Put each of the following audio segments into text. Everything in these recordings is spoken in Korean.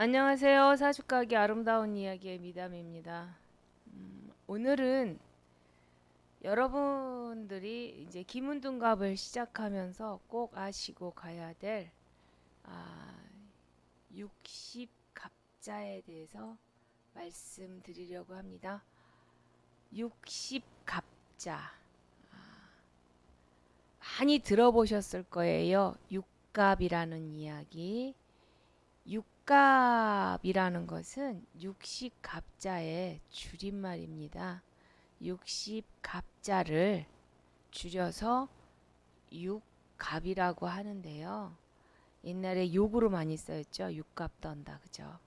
안녕하세요. 사주가게 아름다운 이야기의 미담입니다. 음, 오늘은 여러분들이 이제 기문둔갑을 시작하면서 꼭 아시고 가야 될 아, 60갑자에 대해서 말씀드리려고 합니다. 60갑자 아, 많이 들어보셨을 거예요. 육갑이라는 이야기. 육 갑이라는 것은 육식갑자의 줄임말입니다. 육십갑자를 줄여서 육갑이라고 하는데요. 옛날에 욕으로 많이 쓰였죠. 육갑 떤다. 그죠?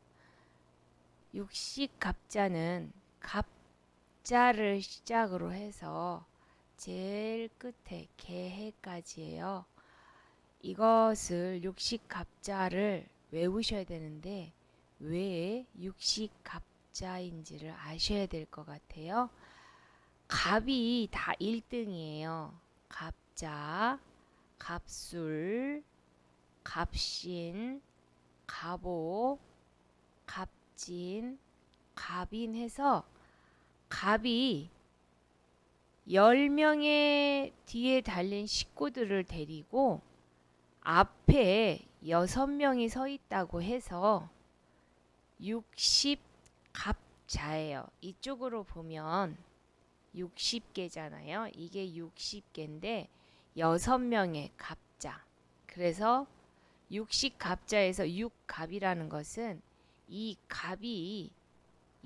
육식갑자는 갑자를 시작으로 해서 제일 끝에 개해까지예요. 이것을 육식갑자를 외우셔야 되는데 왜 육식갑자인지를 아셔야 될 것 같아요. 갑이 다 1등이에요. 갑자, 갑술, 갑신, 갑오, 갑진, 갑인 해서 갑이 10명의 뒤에 달린 식구들을 데리고 앞에 여섯 명이 서 있다고 해서 60 갑자예요. 이쪽으로 보면 60개잖아요. 이게 60개인데 여섯 명의 갑자. 그래서 60 갑자에서 6갑이라는 것은 이 갑이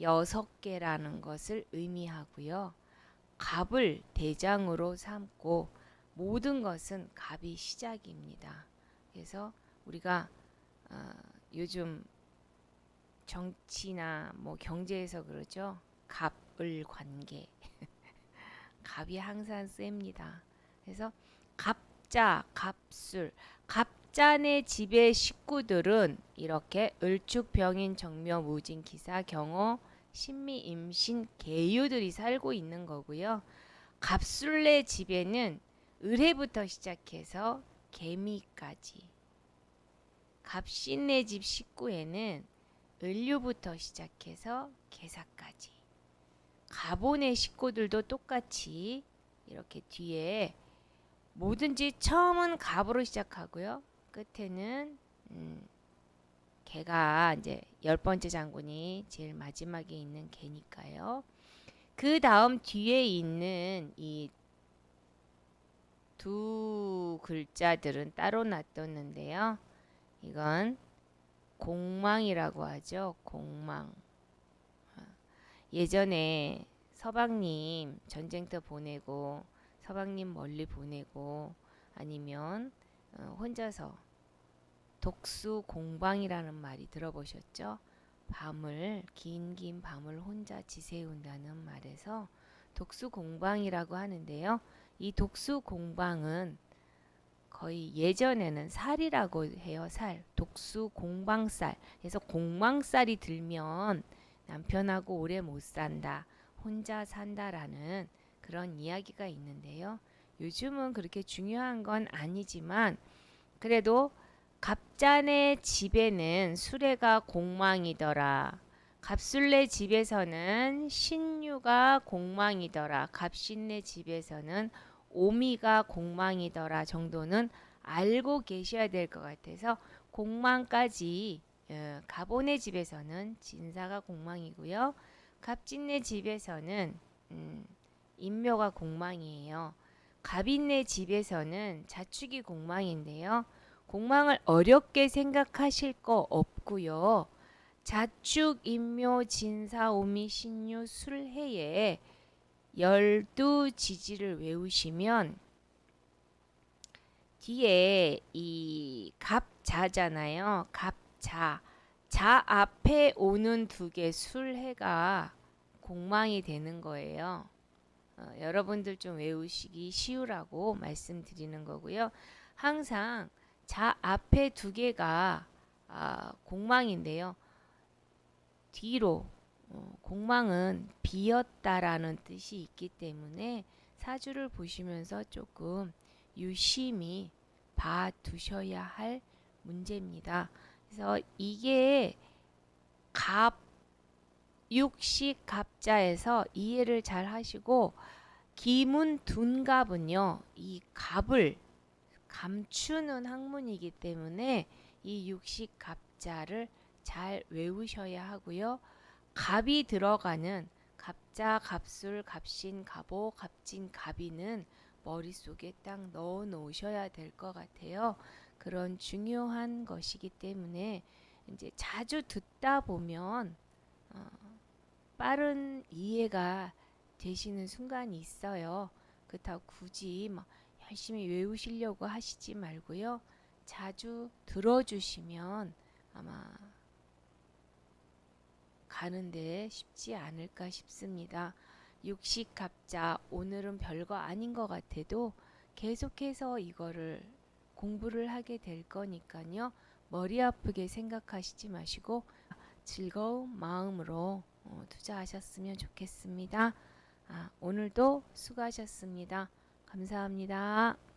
여섯 개라는 것을 의미하고요. 갑을 대장으로 삼고 모든 것은 갑이 시작입니다. 그래서 우리가 어, 요즘 정치나 뭐 경제에서 그러죠. 갑을 관계. 갑이 항상 셉니다. 그래서 갑자, 갑술, 갑자네 집의 식구들은 이렇게 을축, 병인, 정묘, 무진, 기사, 경호, 신미, 임신, 계유들이 살고 있는 거고요. 갑술네 집에는 을해부터 시작해서 개미까지 갑신네 집 식구에는 을류부터 시작해서 개사까지. 가본의 식구들도 똑같이 이렇게 뒤에 뭐든지 처음은 갑으로 시작하고요. 끝에는 음, 개가 이제 열 번째 장군이 제일 마지막에 있는 개니까요. 그 다음 뒤에 있는 이 두 글자들은 따로 놔뒀는데요. 이건 공망이라고 하죠. 공망. 예전에 서방님 전쟁터 보내고 서방님 멀리 보내고 아니면 어, 혼자서 독수 공방이라는 말이 들어보셨죠? 밤을 긴긴 밤을 혼자 지새운다는 말에서 독수 공방이라고 하는데요. 이 독수 공방은 거의 예전에는 살이라고 해요. 살. 독수 공방살. 그래서 공방살이 들면 남편하고 오래 못 산다. 혼자 산다라는 그런 이야기가 있는데요. 요즘은 그렇게 중요한 건 아니지만 그래도 갑잔의 집에는 수레가 공망이더라. 갑술래 집에서는 신유가 공망이더라. 갑신네 집에서는 오미가 공망이더라 정도는 알고 계셔야 될 것 같아서 공망까지 어, 가본의 집에서는 진사가 공망이고요. 갑진네 집에서는 음, 인묘가 공망이에요. 갑인네 집에서는 자축이 공망인데요. 공망을 어렵게 생각하실 거 없고요. 자축, 인묘, 진사, 오미, 신유, 술해에 열두 지지를 외우시면 뒤에 이 갑자잖아요. 갑자. 자 앞에 오는 두 개 술해가 공망이 되는 거예요. 어, 여러분들 좀 외우시기 쉬우라고 말씀드리는 거고요. 항상 자 앞에 두 개가 아, 공망인데요. 뒤로 어, 공망은 비었다라는 뜻이 있기 때문에 사주를 보시면서 조금 유심히 봐 두셔야 할 문제입니다. 그래서 이게 갑 육식 갑자에서 이해를 잘 하시고 기문 둔갑은요. 이 갑을 감추는 학문이기 때문에 이 육식 갑자를 잘 외우셔야 하고요. 갑이 들어가는 갑자, 갑술, 갑신, 갑오, 갑진, 갑이는 머릿속에 딱 넣어 놓으셔야 될 것 같아요. 그런 중요한 것이기 때문에 이제 자주 듣다 보면 어, 빠른 이해가 되시는 순간이 있어요. 그렇다고 굳이 막 열심히 외우시려고 하시지 말고요. 자주 들어주시면 아마 가는데 쉽지 않을까 싶습니다. 육식 갑자 오늘은 별거 아닌 것 같아도 계속해서 이거를 공부를 하게 될 거니까요. 머리 아프게 생각하시지 마시고 즐거운 마음으로 어, 투자하셨으면 좋겠습니다. 아, 오늘도 수고하셨습니다. 감사합니다.